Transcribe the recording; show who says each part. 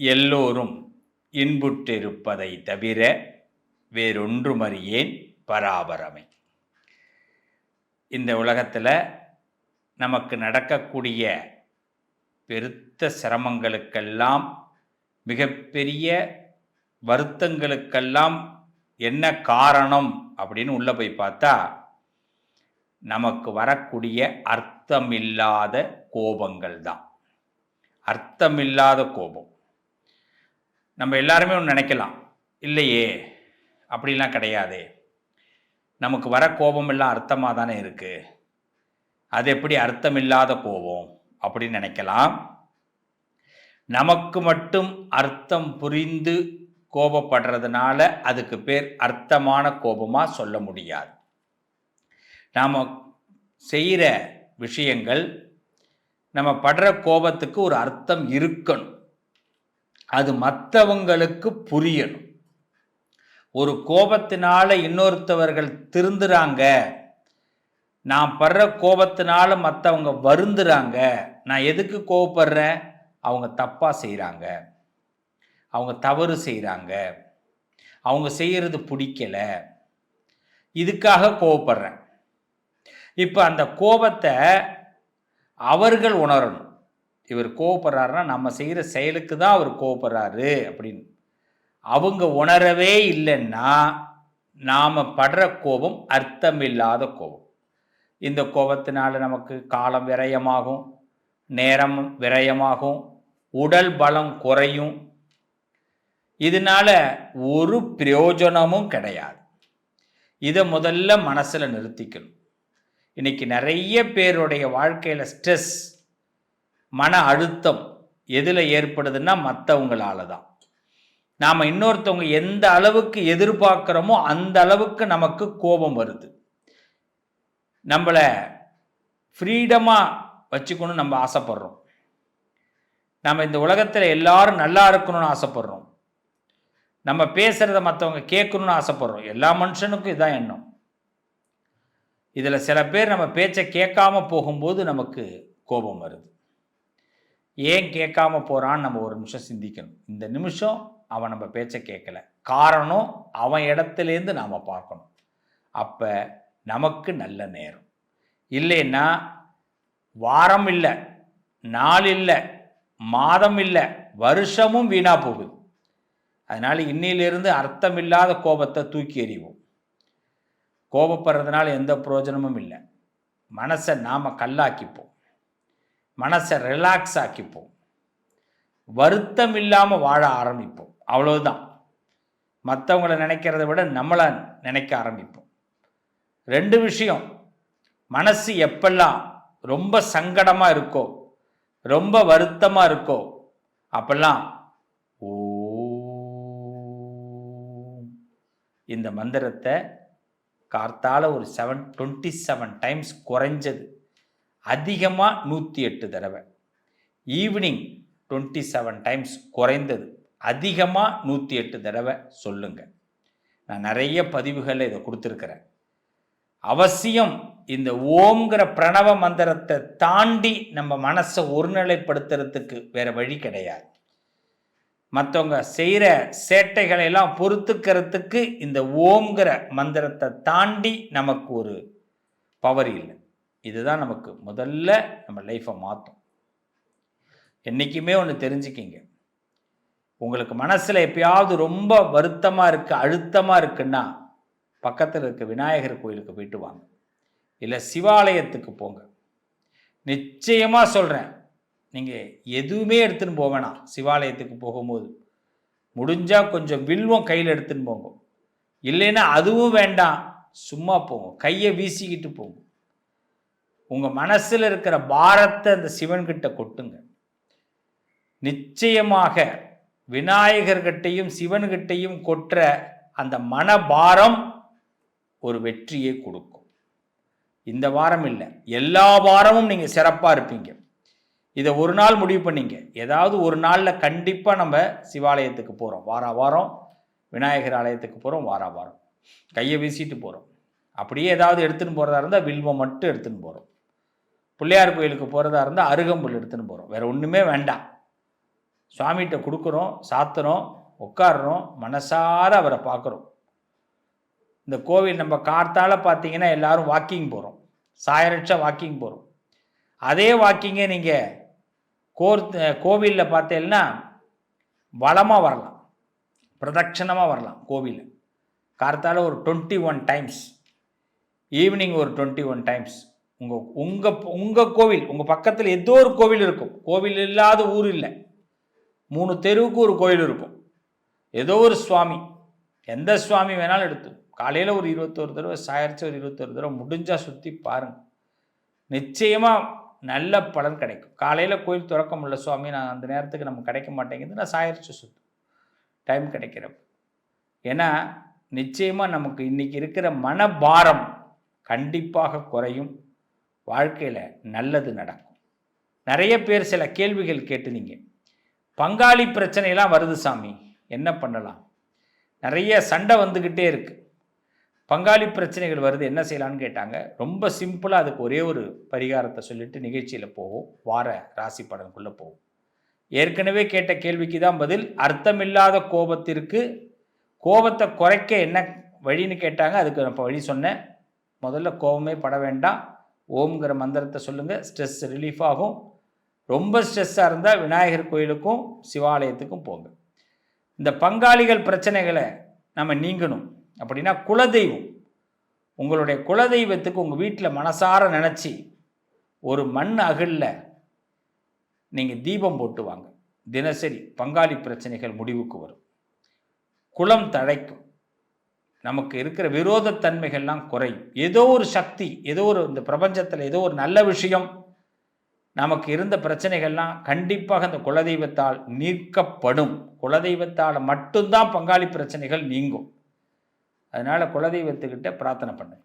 Speaker 1: எல்லோரும் இன்புற்றிருப்பதை தவிர வேறொன்றுமறியேன் பராபரமை. இந்த உலகத்தில் நமக்கு நடக்கக்கூடிய பெருத்த சிரமங்களுக்கெல்லாம் மிகப்பெரிய வருத்தங்களுக்கெல்லாம் என்ன காரணம் அப்படின்னு உள்ளே போய் பார்த்தா நமக்கு வரக்கூடிய அர்த்தமில்லாத கோபங்கள் தான் அர்த்தமில்லாத கோபம். நம்ம எல்லாருமே ஒன்று நினைக்கலாம். இல்லையே? அப்படிலாம் கிடையாதே. நமக்கு வர கோபம் எல்லாம் அர்த்தமாக தானே இருக்குது அது எப்படி அர்த்தம் இல்லாத கோபம்? அப்படின்னு நினைக்கலாம். நமக்கு மட்டும் அர்த்தம் புரிந்து கோபப்படுறதுனால அதுக்கு பேர் அர்த்தமான கோபமாக சொல்ல முடியாது. நாம் செய்கிற விஷயங்கள் நம்ம படுற கோபத்துக்கு ஒரு அர்த்தம் இருக்கணும். அது மற்றவங்களுக்கு புரியணும். ஒரு கோபத்தினால இன்னொருத்தவர்கள் திருந்துறாங்க நான் படுற கோபத்தினால மற்றவங்க வருந்துறாங்க நான் எதுக்கு கோவப்படுறேன் அவங்க தப்பாக செய்கிறாங்க அவங்க தவறு செய்கிறாங்க அவங்க செய்கிறது பிடிக்கலை. இதுக்காக கோவப்படுறேன் இப்போ அந்த கோபத்தை அவர்கள் உணரணும். இவர் கோவப்படுறாருன்னா நம்ம செய்கிற செயலுக்கு தான் அவர் கோவப்படுறாரு அப்படின்னு. அவங்க உணரவே இல்லைன்னா நாம் படுற கோபம் அர்த்தமில்லாத கோபம். இந்த கோபத்தினால நமக்கு காலம் விரயமாகும் நேரம் விரயமாகும் உடல் பலம் குறையும். இதனால ஒரு பிரயோஜனமும் கிடையாது. இதை முதல்ல மனசில் நிறுத்திக்கணும். இன்னைக்கு நிறைய பேருடைய வாழ்க்கையில் ஸ்ட்ரெஸ் மன அழுத்தம் எதில் ஏற்படுதுன்னா மற்றவங்களால தான் நாம் இன்னொருத்தவங்க எந்த அளவுக்கு எதிர்பார்க்குறோமோ அந்த அளவுக்கு நமக்கு கோபம் வருது. நம்மளை ஃப்ரீடமாக வச்சுக்கணும்னு நம்ம ஆசைப்படுறோம். நம்ம இந்த உலகத்தில் எல்லாரும் நல்லா இருக்கணும்னு ஆசைப்படுறோம். நம்ம பேசுகிறத மற்றவங்க கேட்கணும்னு ஆசைப்படுறோம். எல்லா மனுஷனுக்கும் இதான் எண்ணம். இதில் சில பேர் நம்ம பேச்சை கேட்காம போகும்போது நமக்கு கோபம் வருது. ஏன் கேட்காம போகிறான்னு நம்ம ஒரு நிமிஷம் சிந்திக்கணும். இந்த நிமிஷம் அவன் நம்ம பேச்சை கேட்கல. காரணம் அவன் இடத்துலேருந்து நாம் பார்க்கணும். அப்போ நமக்கு நல்ல நேரம். இல்லைன்னா வாரம் இல்லை நாள் இல்லை மாதம் இல்லை வருஷமும் வீணாக போகுது. அதனால் இன்னிலிருந்து அர்த்தமில்லாத கோபத்தை தூக்கி எறிவோம். கோபப்படுறதுனால எந்த பிரயோஜனமும் இல்லை. மனசை நாம் கல்லாக்கிப்போம். மனசை ரிலாக்ஸ் ஆக்கிப்போம். வருத்தம் இல்லாமல் வாழ ஆரம்பிப்போம். அவ்வளவுதான். மற்றவங்கள நினைக்கிறத விட நம்மளை நினைக்க ஆரம்பிப்போம். ரெண்டு விஷயம். மனசு எப்பெல்லாம் ரொம்ப சங்கடமாக இருக்கோ ரொம்ப வருத்தமாக இருக்கோ அப்பெல்லாம் ஓ இந்த மந்திரத்தை கார்த்தால ஒரு செவன் டுவெண்ட்டி செவன் டைம்ஸ் குறைஞ்சது. அதிகமாக நூற்றி எட்டு தடவை. ஈவினிங் டுவெண்ட்டி செவன் டைம்ஸ் குறைந்தது. அதிகமாக நூற்றி எட்டு தடவை சொல்லுங்கள் நான் நிறைய பதிவுகளில் இதை கொடுத்துருக்குறேன். அவசியம் இந்த ஓம்ங்கிற பிரணவ மந்திரத்தை தாண்டி நம்ம மனசை ஒருநிலைப்படுத்துறதுக்கு வேற வழி கிடையாது. மற்றவங்க செய்கிற சேட்டைகளை எல்லாம் பொறுத்துக்கிறதுக்கு இந்த ஓம்ங்கிற மந்திரத்தை தாண்டி நமக்கு ஒரு பவர் இல்லை. இதுதான் நமக்கு முதல்ல நம்ம லைஃப்பை மாற்றும் என்றைக்குமே ஒன்று தெரிஞ்சுக்கிங்க. உங்களுக்கு மனசில் எப்பயாவது ரொம்ப வருத்தமாக இருக்குது அழுத்தமாக இருக்குன்னா பக்கத்தில் இருக்க விநாயகர் கோயிலுக்கு போயிட்டு வாங்க. இல்லை சிவாலயத்துக்கு போங்க. நிச்சயமாக சொல்கிறேன் நீங்கள் எதுவுமே எடுத்துன்னு போக வேணாம். சிவாலயத்துக்கு போகும்போது முடிஞ்சால் கொஞ்சம் வில்வம் கையில் எடுத்துன்னு போங்க. இல்லைன்னா அதுவும் வேண்டாம் சும்மா போங்க. கையை வீசிக்கிட்டு போங்க. உங்கள் மனசில் இருக்கிற பாரத்தை அந்த சிவன்கிட்ட கொட்டுங்க. நிச்சயமாக விநாயகர்கிட்டையும் சிவன்கிட்டையும் கொற்ற அந்த மனபாரம் ஒரு வெற்றியை கொடுக்கும். இந்த வாரம் இல்லை. எல்லா வாரமும் நீங்கள் சிறப்பாக இருப்பீங்க. இதை ஒரு நாள் முடிவு பண்ணிங்க. ஏதாவது ஒரு நாளில் கண்டிப்பாக நம்ம சிவாலயத்துக்கு போகிறோம் வார வாரம் விநாயகர் ஆலயத்துக்கு போகிறோம் வார வாரம். கையை வீசிட்டு போகிறோம் அப்படியே ஏதாவது எடுத்துன்னு போகிறதா இருந்தால் வில்வம் மட்டும் எடுத்துன்னு போகிறோம் பிள்ளையார் கோயிலுக்கு போகிறதா இருந்தால் அருகம்புல் எடுத்துன்னு போகிறோம் வேறு ஒன்றுமே வேண்டாம். சுவாமிகிட்ட கொடுக்குறோம் சாத்துறோம் உட்காடுறோம் மனசார அவரை பார்க்குறோம் இந்த கோவில் நம்ம கார்த்தால பார்த்தீங்கன்னா எல்லாரும் வாக்கிங் போகிறோம் சாயரட்சா வாக்கிங் போகிறோம் அதே வாக்கிங்கை நீங்கள் கோர் கோவிலில் பார்த்தீங்கன்னா வளமாக வரலாம். பிரதட்சணமாக வரலாம் கோவில் கார்த்தால ஒரு டுவெண்ட்டி ஒன் டைம்ஸ் ஈவினிங் ஒரு டுவெண்ட்டி ஒன் டைம்ஸ் உங்கள் உங்கள் உங்கள் கோவில் உங்கள் பக்கத்தில் ஏதோ ஒரு கோவில் இருக்கும். கோவில் இல்லாத ஊர் இல்லை. மூணு தெருவுக்கு ஒரு கோயில் இருக்கும். ஏதோ ஒரு சுவாமி. எந்த சுவாமி வேணாலும் எடுத்து காலையில் ஒரு இருபத்தோரு தடவை சாயரிச்சு ஒரு இருபத்தோரு தடவை முடிஞ்சால் சுற்றி பாருங்கள் நிச்சயமாக நல்ல பலன் கிடைக்கும். காலையில் கோயில் திறக்க முடியல சுவாமி நான் அந்த நேரத்துக்கு நமக்கு கிடைக்க மாட்டேங்குது நான் சாயரிச்சு சுற்றும் டைம் கிடைக்கிறப்ப. ஏன்னா நிச்சயமாக நமக்கு இன்றைக்கி இருக்கிற மனபாரம் கண்டிப்பாக குறையும். வாழ்க்கையில் நல்லது நடக்கும். நிறைய பேர் சில கேள்விகள் கேட்டு நீங்கள் பங்காளி பிரச்சனைலாம் வருது சாமி. என்ன பண்ணலாம்? நிறைய சண்டை வந்துக்கிட்டே இருக்குது பங்காளி பிரச்சனைகள் வருது என்ன செய்யலான்னு கேட்டாங்க. ரொம்ப சிம்பிளாக அதுக்கு ஒரே ஒரு பரிகாரத்தை சொல்லிட்டு நிகழ்ச்சியில் போவோம். வார ராசி படனுக்குள்ளே போவோம். ஏற்கனவே கேட்ட கேள்விக்கு தான் பதில் அர்த்தமில்லாத கோபத்திற்கு கோபத்தை குறைக்க என்ன வழின்னு கேட்டாங்க. அதுக்கு நான் இப்போ வழி சொன்னேன். முதல்ல கோபமே பட வேண்டாம். ஓம்ங்கிற மந்திரத்தை சொல்லுங்கள் ஸ்ட்ரெஸ் ரிலீஃப் ஆகும். ரொம்ப ஸ்ட்ரெஸ்ஸாக இருந்தால் விநாயகர் கோயிலுக்கும் சிவாலயத்துக்கும் போங்க. இந்த பங்காளிகள் பிரச்சனைகளை நம்ம நீங்கணும். அப்படின்னா குலதெய்வம். உங்களுடைய குலதெய்வத்துக்கு உங்கள் வீட்டில் மனசார நினச்சி ஒரு மண் அகலில் நீங்கள் தீபம் போட்டு வாங்க. தினசரி பங்காளி பிரச்சனைகள் முடிவுக்கு வரும். குலம் தழைக்கும். நமக்கு இருக்கிற விரோதத்தன்மைகள்லாம் குறையும். ஏதோ ஒரு சக்தி ஏதோ ஒரு இந்த பிரபஞ்சத்தில் ஏதோ ஒரு நல்ல விஷயம் நமக்கு இருந்த பிரச்சனைகள்லாம் கண்டிப்பாக அந்த குலதெய்வத்தால் நீக்கப்படும். குலதெய்வத்தால் மட்டும்தான் பங்காளி பிரச்சனைகள் நீங்கும். அதனால் குலதெய்வத்துக்கிட்ட பிரார்த்தனை பண்ணு